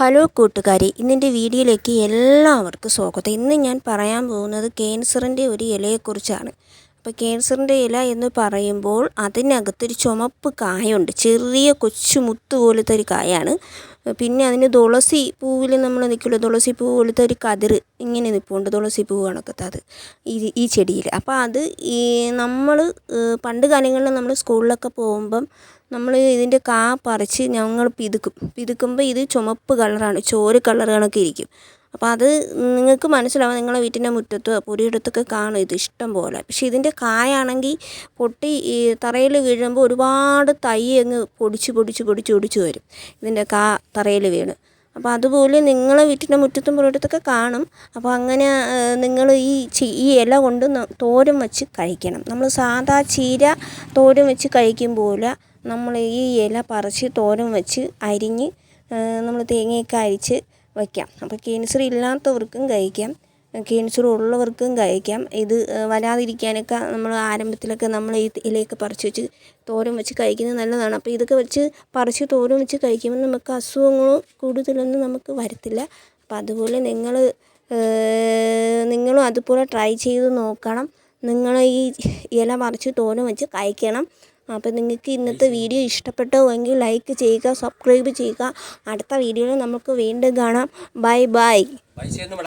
Hello കൂട്ടുകാരി ഇന്നെന്റെ വീഡിയോയിലേക്ക് എല്ലാവർക്കും സ്വാഗതം. ഇന്ന് ഞാൻ പറയാൻ പോകുന്നത് ക്യാൻസറിന്റെ ഒരു ഇലയെക്കുറിച്ചാണ്. അപ്പോൾ ക്യാൻസറിന്റെ ഇല എന്ന് പറയുമ്പോൾ അതിനകത്തൊരു ചുമപ്പ് കായുണ്ട്. ചെറിയ കൊച്ചു മുത്ത് പോലത്തെ ഒരു കായാണ്. പിന്നെ അതിന് തുളസി പൂവിൽ നമ്മൾ നിൽക്കില്ല തുളസി പൂ പോലത്തെ ഒരു കതിർ ഇങ്ങനെ നിൽപ്പുണ്ട് തുളസി പൂ കണക്കത്തെ അത്. ഈ ഈ ചെടിയിൽ അപ്പോൾ അത് ഈ നമ്മൾ പണ്ട് കാലങ്ങളിൽ നമ്മൾ സ്കൂളിലൊക്കെ പോകുമ്പം നമ്മൾ ഇതിന്റെ കാ പറിച്ച് ഞങ്ങൾ പിതുക്കും. പിതുക്കുമ്പോൾ ഇത് ചുമപ്പ് കളറാണ് ചോര കളർ കണക്കെ ഇരിക്കും. അപ്പോൾ അത് നിങ്ങൾക്ക് മനസ്സിലാവും നിങ്ങളെ വീട്ടിന്റെ മുറ്റത്തോ പുരയിടത്തൊക്കെ കാണും. ഇത് ഇഷ്ടം പോലെ. പക്ഷേ ഇതിന്റെ കായാണെങ്കിൽ പൊട്ടി ഈ തറയിൽ വീഴുമ്പോൾ ഒരുപാട് തൈ അങ്ങ് പൊടിച്ച് പൊടിച്ച് പൊടിച്ച് ഒടിച്ച് വരും. ഇതിന്റെ കാ തറയിൽ വീണ്. അപ്പോൾ അതുപോലെ നിങ്ങളെ വീട്ടിന്റെ മുറ്റത്തും പുറത്തൊക്കെ കാണും. അപ്പോൾ അങ്ങനെ നിങ്ങൾ ഈ ഈ ഇല കൊണ്ട് തോരൻ വെച്ച് കഴിക്കണം. നമ്മൾ സാധാ ചീര തോരൻ വെച്ച് കഴിക്കും പോലെ നമ്മൾ ഈ ഇല പറിച്ച് തോരൻ വെച്ച് അരിഞ്ഞ് നമ്മൾ തേങ്ങയൊക്കെ അരിച്ച് വയ്ക്കാം. അപ്പോൾ ക്യാൻസർ ഇല്ലാത്തവർക്കും കഴിക്കാം. ക്യാൻസർ ഉള്ളവർക്കും കഴിക്കാം. ഇത് വരാതിരിക്കാനൊക്കെ നമ്മൾ ആരംഭത്തിലൊക്കെ നമ്മൾ ഈ ഇലയൊക്കെ പറിച്ച് വെച്ച് തോരൻ വെച്ച് കഴിക്കുന്നത് നല്ലതാണ്. അപ്പോൾ ഇതൊക്കെ വെച്ച് പറിച്ച് തോരൻ വെച്ച് കഴിക്കുമ്പോൾ നമുക്ക് അസുഖങ്ങളോ കൂടുതലൊന്നും നമുക്ക് വരത്തില്ല. അപ്പോൾ അതുപോലെ നിങ്ങൾ നിങ്ങളും അതുപോലെ ട്രൈ ചെയ്ത് നോക്കണം. നിങ്ങൾ ഈ ഇല പറിച്ച് തോരൻ വെച്ച് കഴിക്കണം. അപ്പോൾ നിങ്ങൾക്ക് ഇന്നത്തെ വീഡിയോ ഇഷ്ടപ്പെട്ടോ എങ്കിൽ ലൈക്ക് ചെയ്യുക സബ്സ്ക്രൈബ് ചെയ്യുക. അടുത്ത വീഡിയോയിൽ നമുക്ക് വീണ്ടും കാണാം. Bye bye